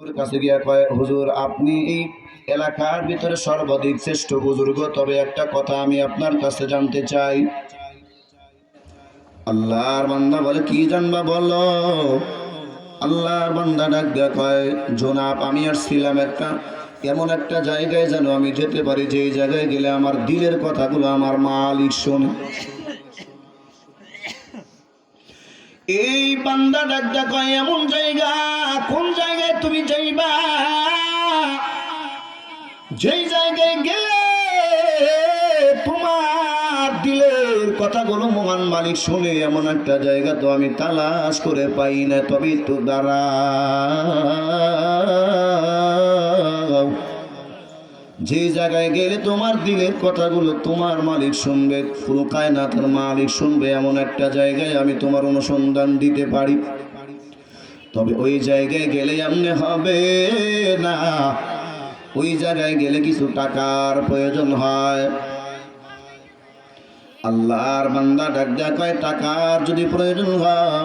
কাছে গিয়া কয়, হুজুর, আপনি এই এলাকার ভিতরে সর্বাধিক শ্রেষ্ঠ বুজুর্গ, তবে একটা কথা আমি আপনার কাছে জানতে চাই। আল্লাহর বান্দা বলে, কি জানবা বলো? আল্লাহর বান্দা ডাক দেয়া কয়, জোনাব, আমি আসছিলাম একটা, এমন একটা জায়গায় যেন আমি যেতে পারি, যেই জায়গায় গেলে আমার দিলের কথাগুলো আমার মালিক শোনে। এই বান্দা একটা কয়, এমন জায়গা, কোন জায়গায় তুমি যাইবা? যেই জায়গায় গেলে তোমার দিলের কথাগুলো মহান মালিক শুনে, এমন একটা জায়গা তো আমি তালাশ করে পাই না তবে তো দাঁড়া। যে জায়গায় গেলে তোমার দিলের কথাগুলো তোমার মালিক শুনবে, পুরো কায়নাথের মালিক শুনবে, এমন একটা জায়গায় আমি তোমার অনুসন্ধান দিতে পারি। তবে ওই জায়গায় গেলে এমনি হবে না। ওই জায়গায় গেলে কিছু টাকার প্রয়োজন হয়। আল্লাহর বান্দা ডাক কয়, টাকার যদি প্রয়োজন হয়